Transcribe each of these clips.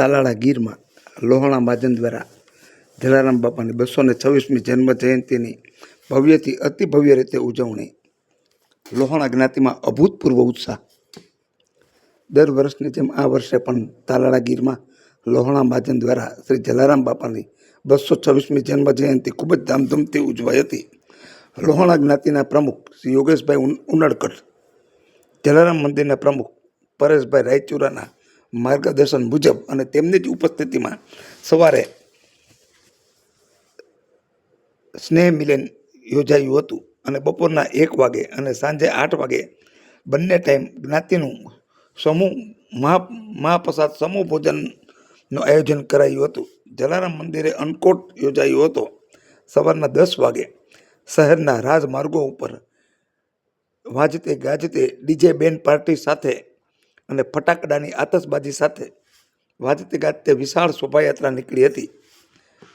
તાલાળા ગીરમાં લોહાણા મહાજન દ્વારા જલારામ બાપાની બસો ને છવ્વીસમી જન્મ જયંતિની ભવ્યથી અતિ ભવ્ય રીતે ઉજવણી. લોહાણા જ્ઞાતિમાં અભૂતપૂર્વ ઉત્સાહ. દર વર્ષની જેમ આ વર્ષે પણ તાલાળા ગીરમાં લોહાણા મહાજન દ્વારા શ્રી જલારામ બાપાની બસો છવ્વીસમી જન્મ જયંતિ ખૂબ જ ધામધૂમથી ઉજવાઈ હતી. લોહાણા જ્ઞાતિના પ્રમુખ શ્રી યોગેશભાઈ ઉનડકટ જલારામ મંદિરના પ્રમુખ પરેશભાઈ રાયચુરાના માર્ગદર્શન મુજબ અને તેમની જ ઉપસ્થિતિમાં સવારે સ્નેહ મિલન યોજાયું હતું અને બપોરના એક વાગે અને સાંજે આઠ વાગે બંને ટાઈમ જ્ઞાતિનું સમૂહ મહા મહાપ્રસાદ સમૂહ ભોજનનું આયોજન કરાયું હતું. જલારામ મંદિરે અન્નકોટ યોજાયો હતો. સવારના દસ વાગે શહેરના રાજમાર્ગો ઉપર વાજતે ગાજતે ડીજે બેન્ડ પાર્ટી સાથે અને ફટાકડાની આતશબાજી સાથે વાજતે ગાજતે વિશાળ શોભાયાત્રા નીકળી હતી.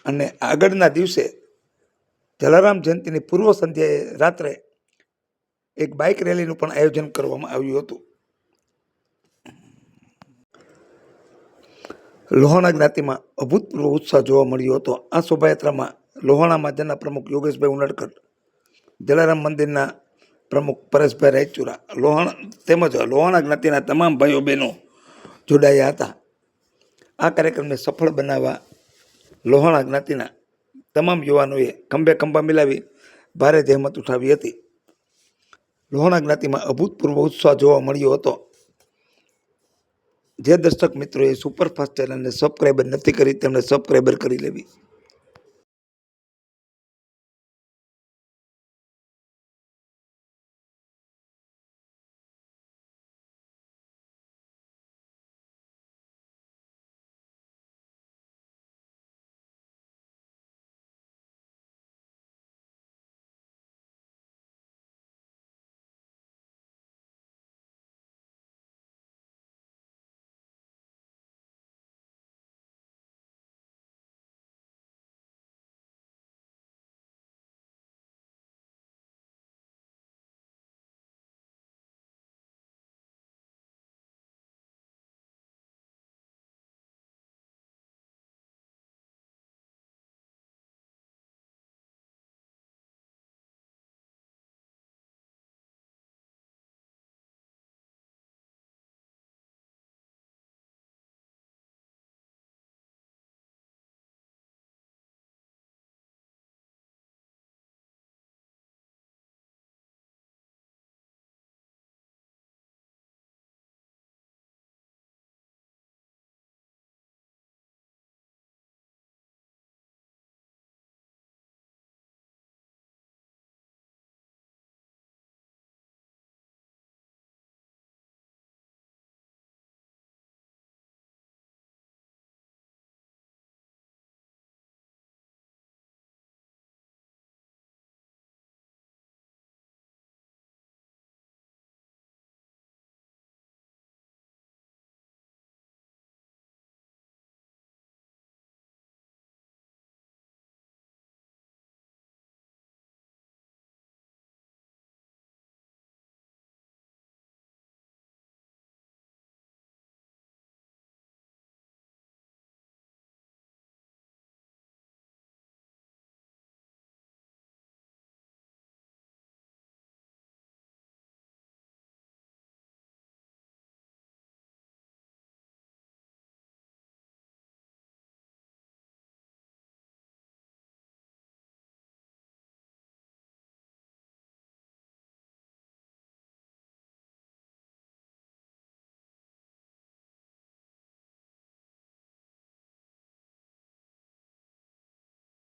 અને આગળના દિવસે જલારામ જયંતિની પૂર્વ સંધ્યાએ રાત્રે એક બાઇક રેલીનું પણ આયોજન કરવામાં આવ્યું હતું. લોહાણા જ્ઞાતિમાં અભૂતપૂર્વ ઉત્સાહ જોવા મળ્યો હતો. આ શોભાયાત્રામાં લોહાણા મહાજનના પ્રમુખ યોગેશભાઈ ઉનડકર, જલારામ મંદિરના પ્રમુખ પરેશભાઈ રાયચુરા લોહાણ તેમજ લોહાણા જ્ઞાતિના તમામ ભાઈઓ બહેનો જોડાયા હતા. આ કાર્યક્રમને સફળ બનાવવા લોહાણા જ્ઞાતિના તમામ યુવાનોએ ખંભે ખંભા મિલાવી ભારે જહેમત ઉઠાવી હતી. લોહાણા જ્ઞાતિમાં અભૂતપૂર્વ ઉત્સાહ જોવા મળ્યો હતો. જે દર્શક મિત્રોએ સુપરફાસ્ટ ચેનલને સબસ્ક્રાઈબર નથી કરી તેમણે સબસ્ક્રાઈબર કરી લેવી.